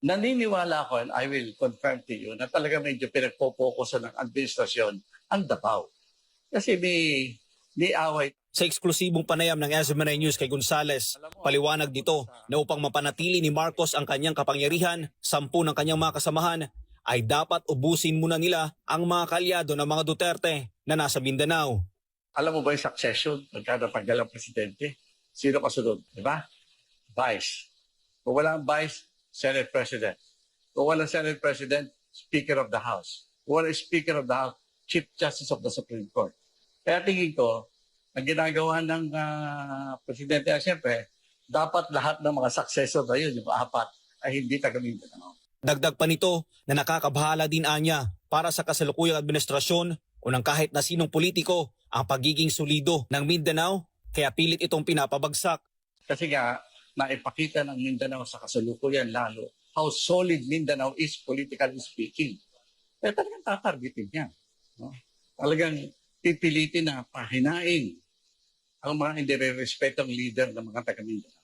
naniniwala ako and I will confirm to you na talaga medyo pinagpo-focusan ng administrasyon ang Davao. Kasi may, may away. Sa eksklusibong panayam ng SMNI News kay Gonzales, paliwanag dito na upang mapanatili ni Marcos ang kanyang kapangyarihan, sampu ng kanyang mga kasamahan, ay dapat ubusin muna nila ang mga kalyado ng mga Duterte na nasa Mindanao. Alam mo ba yung succession pagka natanggal ang presidente? Sino kasunod? Di ba? Vice. Kung wala ang vice, Senate President. Kung wala Senate President, Speaker of the House. Kung wala Speaker of the House, Chief Justice of the Supreme Court. Kaya tingin ko, ang ginagawa ng ah, Presidente, ay siyempre, dapat lahat ng mga successor na yun, yung apat, ay hindi taga Mindanao. Dagdag pa nito na nakakabahala din anya para sa kasalukuyang administrasyon o ng kahit na sinong politiko ang pagiging solido ng Mindanao kaya pilit itong pinapabagsak. Kasi nga, naipakita ng Mindanao sa kasalukuyan lalo how solid Mindanao is politically speaking. Kaya talagang tatargetin niya. No? Talagang pipilitin na pahinain ang mga hindi respetong leader ng mga taga Mindanao.